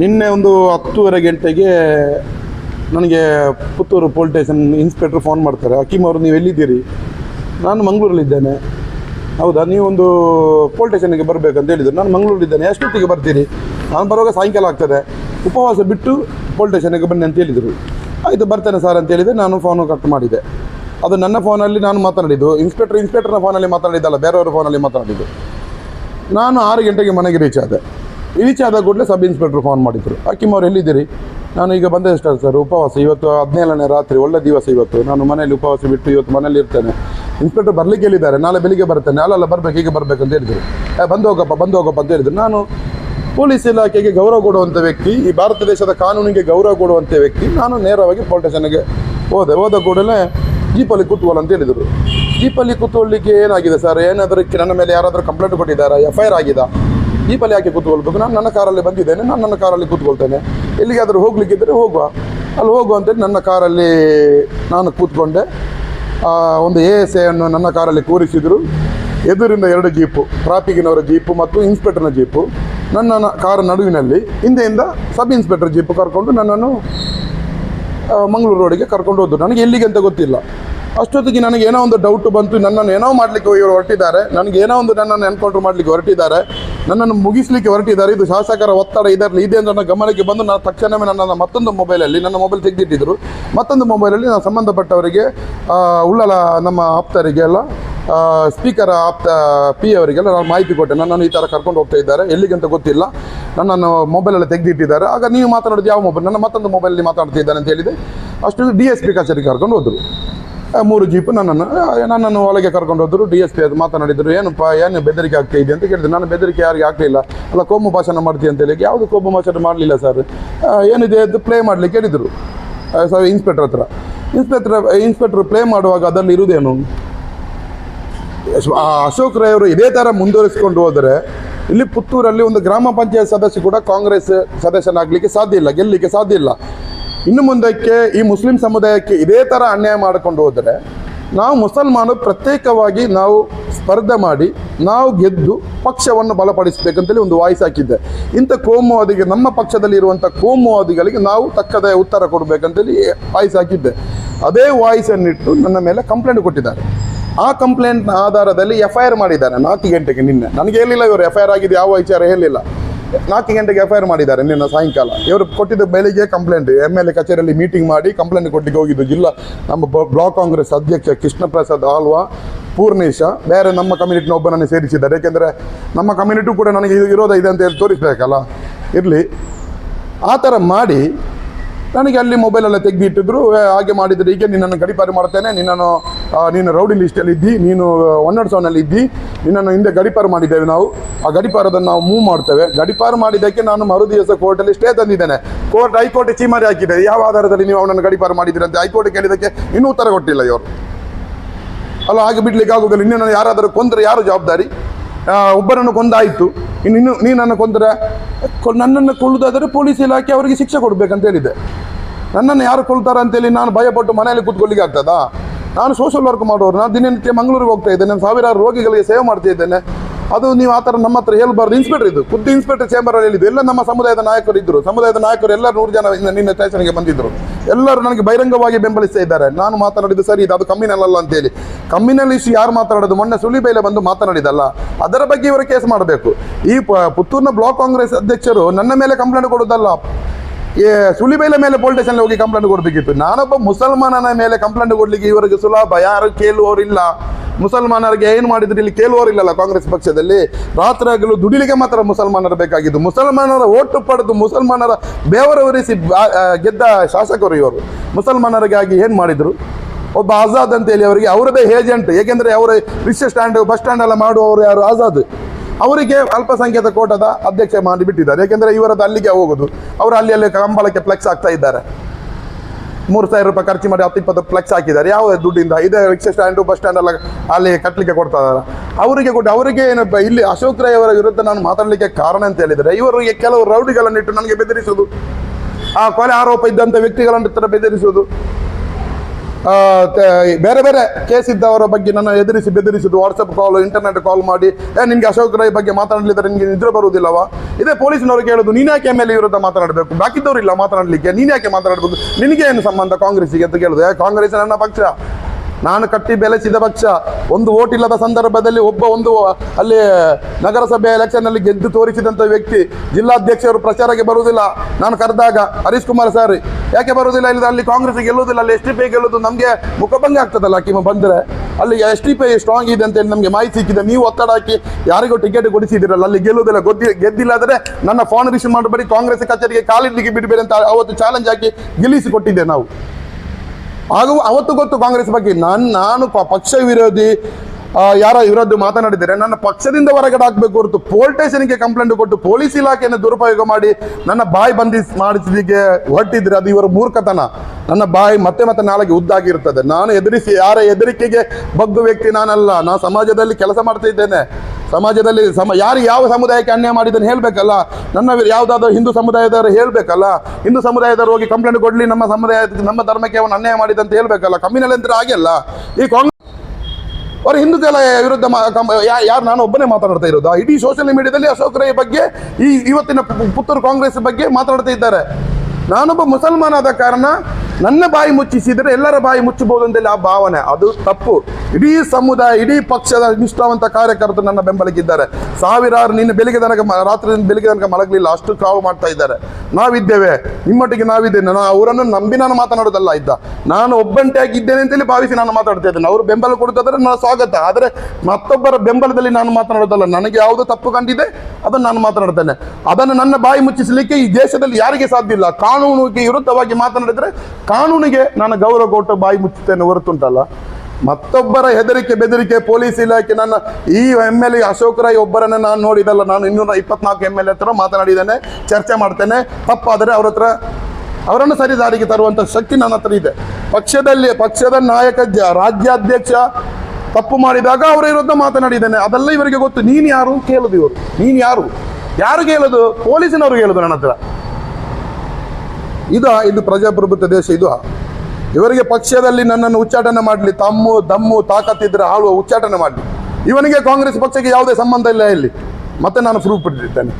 ನಿನ್ನೆ ಒಂದು ಹತ್ತೂವರೆ ಗಂಟೆಗೆ ನನಗೆ Puttur police station inspector phone ಮಾಡ್ತಾರೆ ಹಕೀಮ್ ಅವರು ನೀವು ಎಲ್ಲಿದ್ದೀರಿ? ನಾನು ಮಂಗಳೂರಲ್ಲಿದ್ದೇನೆ. ಹೌದಾ? ನೀವೊಂದು ಪೊಲೀಸ್ ಸ್ಟೇಷನ್ಗೆ ಬರಬೇಕಂತ ಹೇಳಿದರು. ನಾನು ಮಂಗಳೂರಲ್ಲಿದ್ದೇನೆ. ಎಷ್ಟೊತ್ತಿಗೆ ಬರ್ತೀರಿ? ನಾನು ಬರುವಾಗ ಸಾಯಂಕಾಲ ಆಗ್ತದೆ. ಉಪವಾಸ ಬಿಟ್ಟು ಪೊಲೀಸ್ ಸ್ಟೇಷನ್ಗೆ ಬನ್ನಿ ಅಂತ ಹೇಳಿದರು. ಆಯಿತು, ಬರ್ತೇನೆ ಸರ್ ಅಂತ ಹೇಳಿದೆ. ನಾನು ಫೋನು ಕಟ್ ಮಾಡಿದೆ. ಅದು ನನ್ನ ಫೋನಲ್ಲಿ ನಾನು ಮಾತನಾಡಿದ್ದು. ಇನ್ಸ್ಪೆಕ್ಟರ್ ಇನ್ಸ್ಪೆಕ್ಟರ್ನ ಫೋನಲ್ಲಿ ಮಾತನಾಡಿದ್ದಲ್ಲ, ಬೇರೆಯವ್ರ ಫೋನಲ್ಲಿ ಮಾತನಾಡಿದ್ದು. ನಾನು ಆರು ಗಂಟೆಗೆ ಮನೆಗೆ ರೀಚ್ ಆದೆ. ರೀಚ್ ಆದ ಕೂಡಲೇ ಸಬ್ ಇನ್ಸ್ಪೆಕ್ಟರ್ ಫೋನ್ ಮಾಡಿದ್ರು. ಅಕ್ಕಿಮ್ ಅವ್ರು ಎಲ್ಲಿದ್ದೀರಿ? ನಾನು ಈಗ ಬಂದೆ ಅಷ್ಟೇ ಸರ್, ಉಪವಾಸ. ಇವತ್ತು ಹದಿನೇಳನೇ ರಾತ್ರಿ, ಒಳ್ಳೆ ದಿವಸ ಇವತ್ತು. ನಾನು ಮನೆಯಲ್ಲಿ ಉಪವಾಸ ಬಿಟ್ಟು ಇವತ್ತು ಮನೇಲಿ ಇರ್ತೇನೆ. ಇನ್ಸ್ಪೆಕ್ಟರ್ ಬರಲಿಕ್ಕೆ ಹೇಳಿದ್ದಾರೆ ನಾಳೆ ಬೆಳಿಗ್ಗೆ ಬರ್ತೇನೆ. ಅಲ್ಲಲ್ಲ ಬರಬೇಕು ಈಗ ಬರಬೇಕು ಅಂತ ಹೇಳಿದ್ರು. ಬಂದು ಹೋಗಪ್ಪ ಬಂದು ಹೋಗಪ್ಪ ಅಂತ ಹೇಳಿದ್ರು. ನಾನು ಪೊಲೀಸ್ ಇಲಾಖೆಗೆ ಗೌರವ ಕೊಡುವಂಥ ವ್ಯಕ್ತಿ, ಈ ಭಾರತ ದೇಶದ ಕಾನೂನಿಗೆ ಗೌರವ ಕೊಡುವಂಥ ವ್ಯಕ್ತಿ, ನಾನು ನೇರವಾಗಿ ಪೋಲ್ ಸ್ಟೇಷನ್ಗೆ ಹೋದೆ. ಹೋದ ಕೂಡಲೇ ಜೀಪಲ್ಲಿ ಕೂತ್ಕೊಳ್ಳ ಅಂತ ಹೇಳಿದರು. ಜೀಪಲ್ಲಿ ಕೂತ್ಕೊಳ್ಳಿಕ್ಕೆ ಏನಾಗಿದೆ ಸರ್? ಏನಾದರೂ ನನ್ನ ಮೇಲೆ ಯಾರಾದರೂ ಕಂಪ್ಲೇಂಟ್ ಕೊಟ್ಟಿದ್ದಾರೆ? ಎಫ್ ಐ ಆರ್ ಆಗಿದಾ? ಜೀಪಲ್ಲಿ ಯಾಕೆ ಕೂತ್ಕೊಳ್ಬೇಕು? ನಾನು ನನ್ನ ಕಾರಲ್ಲಿ ಬಂದಿದ್ದೇನೆ, ನಾನು ನನ್ನ ಕಾರಲ್ಲಿ ಕೂತ್ಕೊಳ್ತೇನೆ. ಎಲ್ಲಿಗಾದರೂ ಹೋಗ್ಲಿಕ್ಕಿದ್ದರೆ ಹೋಗುವ. ಅಲ್ಲಿ ಹೋಗುವ ಅಂತೇಳಿ ನನ್ನ ಕಾರಲ್ಲಿ ನಾನು ಕೂತ್ಕೊಂಡೆ. ಒಂದು ಎ ಎಸ್ ಎನ್ನು ನನ್ನ ಕಾರಲ್ಲಿ ಕೂರಿಸಿದರು. ಎದುರಿಂದ ಎರಡು ಜೀಪು ಟ್ರಾಫಿಕ್ಕಿನವರ ಜೀಪು ಮತ್ತು ಇನ್ಸ್ಪೆಕ್ಟರ್ನ ಜೀಪು. ನನ್ನ ಕಾರ್ ನಡುವಿನಲ್ಲಿ, ಹಿಂದೆಯಿಂದ ಸಬ್ ಇನ್ಸ್ಪೆಕ್ಟರ್ ಜೀಪು ಕರ್ಕೊಂಡು ನನ್ನನ್ನು ಮಂಗಳೂರು ರೋಡಿಗೆ ಕರ್ಕೊಂಡು ಹೋದರು. ನನಗೆ ಎಲ್ಲಿಗೆ ಅಂತ ಗೊತ್ತಿಲ್ಲ. ಅಷ್ಟೊತ್ತಿಗೆ ನನಗೆ ಏನೋ ಒಂದು ಡೌಟ್ ಬಂತು. ನನ್ನನ್ನು ಏನೋ ಮಾಡಲಿಕ್ಕೆ ಇವರು ಹೊರಟಿದ್ದಾರೆ. ನನಗೆ ಏನೋ ಒಂದು ನನ್ನನ್ನು ಎನ್ಕೌಂಟ್ರ್ ಮಾಡಲಿಕ್ಕೆ ಹೊರಟಿದ್ದಾರೆ. ನನ್ನನ್ನು ಮುಗಿಸ್ಲಿಕ್ಕೆ ಹೊರಟಿದ್ದಾರೆ. ಇದು ಶಾಸಕರ ಒತ್ತಡ ಇದರಲ್ಲಿ ಇದೆ ಅಂತ ನನ್ನ ಗಮನಕ್ಕೆ ಬಂದು ನಾನು ತಕ್ಷಣವೇ ನನ್ನ ಮತ್ತೊಂದು ಮೊಬೈಲಲ್ಲಿ ನನ್ನ ಮೊಬೈಲ್ ತೆಗೆದಿಟ್ಟಿದ್ರು. ಮತ್ತೊಂದು ಮೊಬೈಲಲ್ಲಿ ನಾನು ಸಂಬಂಧಪಟ್ಟವರಿಗೆ ಉಳ್ಳಲ ನಮ್ಮ ಆಪ್ತರಿಗೆ ಎಲ್ಲ ಸ್ಪೀಕರ್ ಆಪ್ತ ಪಿ ಅವರಿಗೆಲ್ಲ ನಾನು ಮಾಹಿತಿ ಕೊಟ್ಟೆ. ನನ್ನನ್ನು ಈ ಥರ ಕರ್ಕೊಂಡು ಹೋಗ್ತಾ ಇದ್ದಾರೆ. ಎಲ್ಲಿಗಂತ ಗೊತ್ತಿಲ್ಲ. ನನ್ನನ್ನು ಮೊಬೈಲಲ್ಲಿ ತೆಗೆದಿಟ್ಟಿದ್ದಾರೆ. ಆಗ ನೀವು ಮಾತನಾಡೋದು ಯಾವ ಮೊಬೈಲ್ ನನ್ನ ಮತ್ತೊಂದು ಮೊಬೈಲಲ್ಲಿ ಮಾತಾಡ್ತಿದ್ದಾರೆ ಅಂತ ಹೇಳಿದೆ. ಅಷ್ಟು ಡಿ ಎಸ್ ಪಿ ಕಚೇರಿಗೆ ಕರ್ಕೊಂಡು ಹೋದರು. ಮೂರು ಜೀಪ್ ನನ್ನನ್ನು ನನ್ನನ್ನು ಒಳಗೆ ಕರ್ಕೊಂಡು ಹೋದರು ಡಿ ಎಸ್ ಪಿ ಅದು ಮಾತನಾಡಿದರು, ಏನಪ್ಪ, ಏನು ಬೆದರಿಕೆ ಆಗ್ತಾ ಇದೆ ಅಂತ ಕೇಳಿದೆ ನಾನು ಬೆದರಿಕೆ ಯಾರಿಗೆ ಆಗಲಿಲ್ಲ ಅಲ್ಲ, ಕೋಮು ಭಾಷಣ ಮಾಡ್ತೀಯ? ಅಂತ ಹೇಳಿ ಯಾವುದು ಕೋಮು ಭಾಷಣ ಮಾಡಲಿಲ್ಲ ಸರ್ ಏನಿದೆ ಅದು ಪ್ಲೇ ಮಾಡಲಿಕ್ಕೆ? ಹೇಳಿದರು. ಸರ್ ಇನ್ಸ್ಪೆಕ್ಟರ್ ಹತ್ರ. ಇನ್ಸ್ಪೆಕ್ಟರ್ ಇನ್ಸ್ಪೆಕ್ಟರ್ ಪ್ಲೇ ಮಾಡುವಾಗ ಅದರಲ್ಲಿ ಇರುವುದೇನು? ಅಶೋಕ್ ರೈ ಅವರು ಇದೇ ಥರ ಮುಂದುವರಿಸಿಕೊಂಡು ಹೋದರೆ, ಇಲ್ಲಿ ಪುತ್ತೂರಲ್ಲಿ ಒಂದು ಗ್ರಾಮ ಪಂಚಾಯತ್ ಸದಸ್ಯ ಕೂಡ ಕಾಂಗ್ರೆಸ್ ಸದಸ್ಯನಾಗಲಿಕ್ಕೆ ಸಾಧ್ಯ ಇಲ್ಲ ಗೆಲ್ಲಲಿಕ್ಕೆ ಸಾಧ್ಯ ಇಲ್ಲ. ಇನ್ನು ಮುಂದಕ್ಕೆ ಈ ಮುಸ್ಲಿಂ ಸಮುದಾಯಕ್ಕೆ ಇದೇ ಥರ ಅನ್ಯಾಯ ಮಾಡಿಕೊಂಡು ಹೋದರೆ ನಾವು ಮುಸಲ್ಮಾನರು ಪ್ರತ್ಯೇಕವಾಗಿ ನಾವು ಸ್ಪರ್ಧೆ ಮಾಡಿ ನಾವು ಗೆದ್ದು ಪಕ್ಷವನ್ನು ಬಲಪಡಿಸಬೇಕಂತೇಳಿ ಒಂದು ವಾಯ್ಸ್ ಹಾಕಿದ್ದೆ. ಇಂಥ ಕೋಮುವಾದಿಗೆ ನಮ್ಮ ಪಕ್ಷದಲ್ಲಿ ಇರುವಂಥ ಕೋಮುವಾದಿಗಳಿಗೆ ನಾವು ತಕ್ಕದ ಉತ್ತರ ಕೊಡಬೇಕಂತೇಳಿ ವಾಯ್ಸ್ ಹಾಕಿದ್ದೆ. ಅದೇ ವಾಯ್ಸನ್ನಿಟ್ಟು ನನ್ನ ಮೇಲೆ ಕಂಪ್ಲೇಂಟ್ ಕೊಟ್ಟಿದ್ದಾರೆ. ಆ ಕಂಪ್ಲೇಂಟ್ನ ಆಧಾರದಲ್ಲಿ ಎಫ್ ಐ ಆರ್ ಮಾಡಿದ್ದಾರೆ ನಾಲ್ಕು ಗಂಟೆಗೆ ನಿನ್ನೆ. ನನಗೆ ಹೇಳಿಲ್ಲ ಇವರು ಎಫ್ ಐ ಆರ್ ಆಗಿದೆ ಯಾವ ವಿಚಾರ ಹೇಳಿಲ್ಲ. ನಾಲ್ಕು ಗಂಟೆಗೆ ಎಫ್ ಐ ಮಾಡಿದ್ದಾರೆ ನಿನ್ನ ಸಾಯಂಕಾಲ. ಇವರು ಕೊಟ್ಟಿದ್ದ ಬೆಳಿಗ್ಗೆ ಕಂಪ್ಲೇಂಟ್ ಎಂ ಎಲ್ ಎ ಕಚೇರಿಯಲ್ಲಿ ಮೀಟಿಂಗ್ ಮಾಡಿ ಕಂಪ್ಲೇಂಟ್ ಕೊಟ್ಟಿಗೆ ಹೋಗಿದ್ದು. ಜಿಲ್ಲಾ, ನಮ್ಮ ಬ್ಲಾಕ್ ಕಾಂಗ್ರೆಸ್ ಅಧ್ಯಕ್ಷ ಕೃಷ್ಣ ಪ್ರಸಾದ್ ಆಲ್ವಾ ಪೂರ್ಣೇಶ, ಬೇರೆ ನಮ್ಮ ಕಮ್ಯುನಿಟಿನ ಒಬ್ಬನನ್ನು ಸೇರಿಸಿದ್ದಾರೆ. ಏಕೆಂದರೆ ನಮ್ಮ ಕಮ್ಯುನಿಟಿ ಕೂಡ ನನಗೆ ಇದು ಇರೋದ ಇದೆ ಅಂತ ಹೇಳಿ ತೋರಿಸ್ಬೇಕಲ್ಲ? ಇರಲಿ. ಆ ಥರ ಮಾಡಿ ನನಗೆ ಅಲ್ಲಿ ಮೊಬೈಲೆಲ್ಲ ತೆಗೆದಿಟ್ಟಿದ್ರು. ಹಾಗೆ ಮಾಡಿದರೆ ಈಗ ನಿನ್ನನ್ನು ಗಡಿಪಾರು ಮಾಡ್ತೇನೆ, ನಿನ್ನನ್ನು ನೀನು ರೌಡಿ ಲಿಸ್ಟಲ್ಲಿ ಇದ್ದಿ, ನೀನು ಒನ್ನಡ್ ಸೌನಲ್ಲಿ ಇದ್ದಿ, ನಿನ್ನನ್ನು ಹಿಂದೆ ಗಡಿಪಾರು ಮಾಡಿದ್ದೇವೆ ನಾವು. ಆ ಗಡಿಪಾರದನ್ನು ನಾವು ಮೂವ್ ಮಾಡ್ತೇವೆ. ಗಡಿಪಾರು ಮಾಡಿದ್ದಕ್ಕೆ ನಾನು ಮರು ದಿವಸ ಕೋರ್ಟಲ್ಲಿ ಸ್ಟೇ ತಂದಿದ್ದೇನೆ. ಕೋರ್ಟ್ ಹೈಕೋರ್ಟ್ ಚೀಮಾರಿ ಹಾಕಿದೆ. ಯಾವ ಆಧಾರದಲ್ಲಿ ನೀವು ಅವನನ್ನು ಗಡಿಪಾರು ಮಾಡಿದ್ದೀರಿ ಅಂತ ಹೈಕೋರ್ಟ್ ಕೇಳಿದ್ದಕ್ಕೆ ಇನ್ನೂ ಉತ್ತರ ಕೊಟ್ಟಿಲ್ಲ ಇವರು. ಅಲ್ಲ, ಹಾಗೆ ಬಿಡ್ಲಿಕ್ಕೆ ಆಗೋದಿಲ್ಲ. ನಿನ್ನನ್ನು ಯಾರಾದರೂ ಕೊಂದರೆ ಯಾರು ಜವಾಬ್ದಾರಿ? ಒಬ್ಬರನ್ನು ಕೊಂದಾಯಿತು. ಇನ್ನು ಇನ್ನು ನೀನನ್ನು ಕೊಂದರೆ ನನ್ನನ್ನು ಕೊಳ್ಳುವುದಾದರೆ ಪೊಲೀಸ್ ಇಲಾಖೆ ಅವರಿಗೆ ಶಿಕ್ಷೆ ಕೊಡಬೇಕಂತ ಹೇಳಿದೆ. ನನ್ನನ್ನು ಯಾರು ಕೊಳ್ತಾರಂತೇಳಿ ನಾನು ಭಯಪಟ್ಟು ಮನೆಯಲ್ಲಿ ಕೂತ್ಕೊಳ್ಳಿಕ್ಕೆ ಆಗ್ತದಾ? ನಾನು ಸೋಷಿಯಲ್ ವರ್ಕ್ ಮಾಡೋರು, ನಾನು ದಿನನಿತ್ಯ ಮಂಗಳೂರಿಗೆ ಹೋಗ್ತಾ ಇದ್ದೇನೆ ಸಾವಿರಾರು ರೋಗಿಗಳಿಗೆ ಸೇವೆ ಮಾಡ್ತಾ ಇದ್ದೇನೆ. ಅದು ನೀವು ಆ ಥರ ನಮ್ಮ ಹತ್ರ ಹೇಳ್ಬಾರ್ದು ಇನ್ಸ್ಪೆಕ್ಟರ್ ಇದು. ಖುದ್ದು ಇನ್ಸ್ಪೆಕ್ಟರ್ ಚೇಂಬರಲ್ಲಿ ಹೇಳಿದ್ದು, ಎಲ್ಲ ನಮ್ಮ ಸಮುದಾಯದ ನಾಯಕರು ಇದ್ದರು ಸಮುದಾಯದ ನಾಯಕರು ಎಲ್ಲ ನೂರು ಜನ ನಿನ್ನ ಸ್ಟೇಷನ್ಗೆ ಬಂದಿದ್ದರು ಎಲ್ಲರೂ ನನಗೆ ಬಹಿರಂಗವಾಗಿ ಬೆಂಬಲಿಸ್ತಾ ಇದ್ದಾರೆ. ನಾನು ಮಾತನಾಡಿದ್ದು ಸರಿ, ಇದು ಅದು ಕಮ್ಮಿನಲ್ಲ ಅಂತೇಳಿ ಕಮ್ಮಿನಲ್ಲಿ ಇಶ್ಯೂ ಯಾರು ಮಾತಾಡೋದು ಮೊನ್ನೆ ಸುಳಿಬೈಲೆ ಬಂದು ಮಾತನಾಡಿದಲ್ಲ ಅದರ ಬಗ್ಗೆ ಇವರು ಕೇಸ್ ಮಾಡಬೇಕು. ಈ ಪುತ್ತೂರಿನ ಬ್ಲಾಕ್ ಕಾಂಗ್ರೆಸ್ ಅಧ್ಯಕ್ಷರು ನನ್ನ ಮೇಲೆ ಕಂಪ್ಲೇಂಟ್ ಕೊಡೋದಲ್ಲ ಏ ಸುಲಿಬೈಲ ಮೇಲೆ ಪೊಲೀಸ್ ಸ್ಟೇಷನ್ ಹೋಗಿ ಕಂಪ್ಲೇಂಟ್ ಕೊಡಬೇಕಿತ್ತು. ನಾನೊಬ್ಬ ಮುಸಲ್ಮಾನನ ಮೇಲೆ ಕಂಪ್ಲೇಂಟ್ ಕೊಡ್ಲಿಕ್ಕೆ ಇವರಿಗೆ ಸುಲಭ, ಯಾರು ಕೇಳುವವರಿಲ್ಲ. ಮುಸಲ್ಮಾನರಿಗೆ ಏನು ಮಾಡಿದ್ರೆ ಇಲ್ಲಿ ಕೇಳುವವರಿಲ್ಲಲ್ಲ ಕಾಂಗ್ರೆಸ್ ಪಕ್ಷದಲ್ಲಿ. ರಾತ್ರಿ ದುಡಿಲಿಕ್ಕೆ ಮಾತ್ರ ಮುಸಲ್ಮಾನರು ಬೇಕಾಗಿದ್ದು. ಮುಸಲ್ಮಾನರ ಓಟು ಪಡೆದು ಮುಸಲ್ಮಾನರ ಬೆವರವರಿಸಿ ಗೆದ್ದ ಶಾಸಕರು ಇವರು. ಮುಸಲ್ಮಾನರಿಗಾಗಿ ಏನು ಮಾಡಿದ್ರು? ಒಬ್ಬ ಆಜಾದ್ ಅಂತೇಳಿ ಅವರಿಗೆ, ಅವರದೇ ಏಜೆಂಟ್ ಏಕೆಂದರೆ ಅವರ ರಿಕ್ಷಾ ಸ್ಟ್ಯಾಂಡ್ ಬಸ್ ಸ್ಟ್ಯಾಂಡ್ ಎಲ್ಲ ಮಾಡುವವರು ಯಾರು? ಆಜಾದ್. ಅವರಿಗೆ ಅಲ್ಪಸಂಖ್ಯಾತ ಕೋಟದ ಅಧ್ಯಕ್ಷ ಮಾಡಿ ಬಿಟ್ಟಿದ್ದಾರೆ ಯಾಕೆಂದರೆ ಇವರದ್ದು ಅಲ್ಲಿಗೆ ಹೋಗೋದು. ಅವರು ಅಲ್ಲಿ ಅಲ್ಲಿ ಕಂಬಳಕ್ಕೆ ಫ್ಲೆಕ್ಸ್ ಆಗ್ತಾ ಇದ್ದಾರೆ. ಮೂರು ಸಾವಿರ ರೂಪಾಯಿ ಖರ್ಚು ಮಾಡಿ ಹತ್ತು, ಇಪ್ಪತ್ತು ಫ್ಲೆಕ್ಸ್ ಹಾಕಿದ್ದಾರೆ. ಯಾವ ದುಡ್ಡಿಂದ? ಇದೇ ರಿಕ್ಷಾ ಸ್ಟ್ಯಾಂಡು ಬಸ್ ಸ್ಟ್ಯಾಂಡ್ ಎಲ್ಲ ಅಲ್ಲಿ ಕಟ್ಟಲಿಕ್ಕೆ ಕೊಡ್ತಾ ಇದ್ದಾರೆ. ಅವರಿಗೆ ಕೊಟ್ಟು, ಅವರಿಗೆ ಏನಪ್ಪ ಇಲ್ಲಿ ಅಶೋಕ್ ರೈ ಅವರ ವಿರುದ್ಧ ನಾನು ಮಾತಾಡಲಿಕ್ಕೆ ಕಾರಣ ಅಂತ ಹೇಳಿದರೆ, ಇವರಿಗೆ ಕೆಲವು ರೌಡಿಗಳನ್ನಿಟ್ಟು ನನಗೆ ಬೆದರಿಸೋದು ಆ ಕೊಲೆ ಆರೋಪ ಇದ್ದಂಥ ವ್ಯಕ್ತಿಗಳನ್ನ ಬೆದರಿಸುವುದು. ಬೇರೆ ಬೇರೆ ಕೇಸ್ ಇದ್ದವರ ಬಗ್ಗೆ ನನ್ನ ಎದುರಿಸಿ ಬೆದರಿಸಿದ್ದು ವಾಟ್ಸಪ್ ಕಾಲ್ ಇಂಟರ್ನೆಟ್ ಕಾಲ್ ಮಾಡಿ, ಏ ನಿಮ್ಗೆ ಅಶೋಕ್ ರೈ ಬಗ್ಗೆ ಮಾತಾಡಲಿದ್ರೆ ನಿಮಗೆ ನಿದ್ರೆ ಬರುವುದಿಲ್ಲವ? ಇದೇ ಪೊಲೀಸ್ನವರು ಕೇಳೋದು, ನೀನು ಯಾಕೆ ಎಂ ಎಲ್ ವಿರುದ್ಧ ಮಾತನಾಡಬೇಕು? ಬಾಕಿದ್ದವರಿಲ್ಲ ಮಾತನಾಡಲಿಕ್ಕೆ, ನೀನು ಯಾಕೆ ಮಾತನಾಡಬೇಕು? ನಿನಗೆ ಏನು ಸಂಬಂಧ ಕಾಂಗ್ರೆಸ್ಸಿಗೆ ಅಂತ ಕೇಳೋದು? ಕಾಂಗ್ರೆಸ್ ನನ್ನ ಪಕ್ಷ. ನಾನು ಕಟ್ಟಿ ಬೆಳೆಸಿದ ಪಕ್ಷ. ಒಂದು ಓಟ್ ಇಲ್ಲದ ಸಂದರ್ಭದಲ್ಲಿ ಒಬ್ಬ ಒಂದು, ಅಲ್ಲಿ ನಗರಸಭೆ ಎಲೆಕ್ಷನ್ ಅಲ್ಲಿ ಗೆದ್ದು ತೋರಿಸಿದಂತ ವ್ಯಕ್ತಿ ಜಿಲ್ಲಾಧ್ಯಕ್ಷರು ಪ್ರಚಾರಕ್ಕೆ ಬರುವುದಿಲ್ಲ. ನಾನು ಕರೆದಾಗ ಹರೀಶ್ ಕುಮಾರ್ ಸರ್ ಯಾಕೆ ಬರುವುದಿಲ್ಲ? ಇಲ್ಲ ಅಲ್ಲಿ ಕಾಂಗ್ರೆಸ್ ಗೆಲ್ಲುವುದಿಲ್ಲ, ಅಲ್ಲಿ ಎಸ್ ಟಿ ಪಿ ಗೆಲ್ಲುವುದು ನಮಗೆ ಮುಖಭಂಗ ಆಗ್ತದಲ್ಲ ಕಿಮ ಬಂದ್ರೆ. ಅಲ್ಲಿ ಎಸ್ ಟಿ ಪಿ ಸ್ಟ್ರಾಂಗ್ ಇದೆ ಅಂತ ಹೇಳಿ ನಮಗೆ ಮಾಹಿತಿ ಸಿಕ್ಕಿದೆ. ನೀವು ಒತ್ತಡ ಹಾಕಿ ಯಾರಿಗೂ ಟಿಕೆಟ್ ಕೊಡಿಸಿದಿರಲ್ಲ, ಅಲ್ಲಿ ಗೆಲ್ಲುವುದಿಲ್ಲ. ಗೊತ್ತಿ ಗೆದ್ದಿಲ್ಲ ಆದರೆ ನನ್ನ ಫೋನ್ ರಿಸೀವ್ ಮಾಡಬೇಡಿ ಕಾಂಗ್ರೆಸ್ ಕಚೇರಿಗೆ ಕಾಲಿಡ್ಲಿಕ್ಕೆ ಬಿಡಬೇಡಿ ಅಂತ ಅವತ್ತು ಚಾಲೆಂಜ್ ಹಾಕಿ ಗೆಲ್ಲಿಸಿಕೊಟ್ಟಿದ್ದೆ ನಾವು. ಹಾಗೂ ಅವತ್ತು ಗೊತ್ತು ಕಾಂಗ್ರೆಸ್ ಬಗ್ಗೆ ನಾನು ನಾನು ಪಕ್ಷ ವಿರೋಧಿ ಯಾರ ವಿರೋಧ ಮಾತನಾಡಿದರೆ ನನ್ನ ಪಕ್ಷದಿಂದ ಹೊರಗಡೆ ಹಾಕ್ಬೇಕು ಹೊರತು ಪೋಲ್ ಸ್ಟೇಷನ್ಗೆ ಕಂಪ್ಲೇಂಟ್ ಕೊಟ್ಟು ಪೊಲೀಸ್ ಇಲಾಖೆಯನ್ನು ದುರುಪಯೋಗ ಮಾಡಿ ನನ್ನ ಬಾಯಿ ಬಂಧಿಸ್ ಮಾಡಿಸಲಿಕ್ಕೆ ಹೊರಟಿದ್ರೆ ಅದು ಇವರ ಮೂರ್ಖತನ. ನನ್ನ ಬಾಯಿ ಮತ್ತೆ ಮತ್ತೆ ನಾಳೆಗೆ ಉದ್ದಾಗಿರುತ್ತದೆ. ನಾನು ಎದುರಿಸಿ, ಯಾರ ಹೆದರಿಕೆಗೆ ಬಗ್ಗು ವ್ಯಕ್ತಿ ನಾನಲ್ಲ. ನಾನು ಸಮಾಜದಲ್ಲಿ ಕೆಲಸ ಮಾಡ್ತಾ ಇದ್ದೇನೆ ಸಮಾಜದಲ್ಲಿ ಸಮ, ಯಾರು ಯಾವ ಸಮುದಾಯಕ್ಕೆ ಅನ್ಯಾಯ ಮಾಡಿದ್ದನ್ನು ಹೇಳಬೇಕಲ್ಲ? ನನ್ನ ಯಾವುದಾದ್ರೂ ಹಿಂದೂ ಸಮುದಾಯದವರು ಹೇಳಬೇಕಲ್ಲ? ಹಿಂದೂ ಸಮುದಾಯದವರು ಹೋಗಿ ಕಂಪ್ಲೇಂಟ್ ಕೊಡಲಿ, ನಮ್ಮ ಸಮುದಾಯ, ನಮ್ಮ ಧರ್ಮಕ್ಕೆ ಅವನು ಅನ್ಯಾಯ ಮಾಡಿದಂತ ಹೇಳಬೇಕಲ್ಲ? ಕಮ್ಯುನಲ್ ಅಂತ ಆಗಿಲ್ಲ ಈ ಕಾಂಗ್ರೆಸ್ ಅವರು ಹಿಂದೂಗಳ ವಿರುದ್ಧ ಯಾರು ನಾನು ಒಬ್ಬನೇ ಮಾತನಾಡ್ತಾ ಇರೋದು. ಇಡೀ ಸೋಷಿಯಲ್ ಮೀಡಿಯಾದಲ್ಲಿ ಅಶೋಕ್ ರೈ ಬಗ್ಗೆ ಈ, ಇವತ್ತಿನ ಪುತ್ತೂರು ಕಾಂಗ್ರೆಸ್ ಬಗ್ಗೆ ಮಾತನಾಡ್ತಾ ಇದ್ದಾರೆ. ನಾನೊಬ್ಬ ಮುಸಲ್ಮಾನ್ ಆದ ಕಾರಣ ನನ್ನ ಬಾಯಿ ಮುಚ್ಚಿಸಿದರೆ ಎಲ್ಲರ ಬಾಯಿ ಮುಚ್ಚಬಹುದು ಅಂತೇಳಿ ಆ ಭಾವನೆ. ಅದು ತಪ್ಪು. ಇಡೀ ಸಮುದಾಯ, ಇಡೀ ಪಕ್ಷದ ನಿಷ್ಠಾವಂತ ಕಾರ್ಯಕರ್ತರು ನನ್ನ ಬೆಂಬಲಕ್ಕಿದ್ದಾರೆ ಸಾವಿರಾರು ನಿನ್ನ ಬೆಳಿಗ್ಗೆ ತನಕ ರಾತ್ರಿ ಬೆಳಿಗ್ಗೆ ತನಕ ಮಲಗಲಿಲ್ಲ. ಅಷ್ಟು ಕಾವು ಮಾಡ್ತಾ ಇದ್ದಾರೆ. ನಾವಿದ್ದೇವೆ. ನಿಮ್ಮೊಟ್ಟಿಗೆ ನಾವಿದ್ದೇನೆ. ನಾನು ಅವರನ್ನು ನಂಬಿ ನಾನು ಮಾತನಾಡೋದಲ್ಲ ಇದ್ದ. ನಾನು ಒಬ್ಬಂಟಿಯಾಗಿದ್ದೇನೆ ಅಂತೇಳಿ ಭಾವಿಸಿ ನಾನು ಮಾತಾಡ್ತಾ ಇದ್ದೇನೆ. ಅವರು ಬೆಂಬಲ ಕೊಡುತ್ತಾದ್ರೆ ನನ್ನ ಸ್ವಾಗತ. ಆದರೆ ಮತ್ತೊಬ್ಬರ ಬೆಂಬಲದಲ್ಲಿ ನಾನು ಮಾತನಾಡೋದಲ್ಲ ನನಗೆ ಯಾವುದು ತಪ್ಪು ಕಂಡಿದೆ, ಅದನ್ನು ನಾನು ಮಾತನಾಡ್ತೇನೆ. ಅದನ್ನು ನನ್ನ ಬಾಯಿ ಮುಚ್ಚಿಸಲಿಕ್ಕೆ ಈ ದೇಶದಲ್ಲಿ ಯಾರಿಗೆ ಸಾಧ್ಯ ಇಲ್ಲ ಕಾನೂನಿಗೆ ವಿರುದ್ಧವಾಗಿ ಮಾತನಾಡಿದ್ರೆ ಕಾನೂನಿಗೆ ನಾನು ಗೌರವ ಕೊಟ್ಟು ಬಾಯಿ ಮುಚ್ಚುತ್ತೇನೆ ಹೊರತುಂಟಲ್ಲ. ಮತ್ತೊಬ್ಬರ ಹೆದರಿಕೆ ಬೆದರಿಕೆ ಪೊಲೀಸ್ ಇಲಾಖೆ ನನ್ನ ಈ M L A Ashok Rai ಒಬ್ಬರನ್ನ ನಾನು ನೋಡಿದಲ್ಲ, ನಾನು ಇನ್ನೂರ ಇಪ್ಪತ್ನಾಲ್ಕು ಎಂ ಎಲ್ ಎ ಹತ್ರ ಮಾತನಾಡಿದ್ದೇನೆ, ಚರ್ಚೆ ಮಾಡ್ತೇನೆ. ತಪ್ಪಾದರೆ ಅವ್ರ ಹತ್ರ ಅವರನ್ನು ಸರಿ ದಾರಿಗೆ ತರುವಂತ ಶಕ್ತಿ ನನ್ನ ಹತ್ರ ಇದೆ. ಪಕ್ಷದಲ್ಲಿ, ಪಕ್ಷದ ನಾಯಕ ರಾಜ್ಯಾಧ್ಯಕ್ಷ ತಪ್ಪು ಮಾಡಿದಾಗ ಅವರ ವಿರುದ್ಧ ಮಾತನಾಡಿದ್ದೇನೆ. ಅದೆಲ್ಲ ಇವರಿಗೆ ಗೊತ್ತು. ನೀನು ಯಾರು ಕೇಳುದು ಇವರು? ನೀನು ಯಾರು? ಯಾರು ಕೇಳೋದು? ಪೊಲೀಸಿನವರು ಹೇಳುದು ನನ್ನ ಹತ್ರ. ಇದು ಇದು ಪ್ರಜಾಪ್ರಭುತ್ವ ದೇಶ, ಇದು ಇವರಿಗೆ ಪಕ್ಷದಲ್ಲಿ ನನ್ನನ್ನು ಉಚ್ಚಾಟನೆ ಮಾಡಲಿ, ತಮ್ಮು, ದಮ್ಮು, ತಾಕತ್ತಿದ್ರೆ ಆಳುವ ಉಚ್ಚಾಟನೆ ಮಾಡಲಿ. ಇವನಿಗೆ ಕಾಂಗ್ರೆಸ್ ಪಕ್ಷಕ್ಕೆ ಯಾವುದೇ ಸಂಬಂಧ ಇಲ್ಲ ಇಲ್ಲಿ. ಮತ್ತೆ ನಾನು ಪ್ರೂಫ್ ಪಟ್ಟಿರ್ತೇನೆ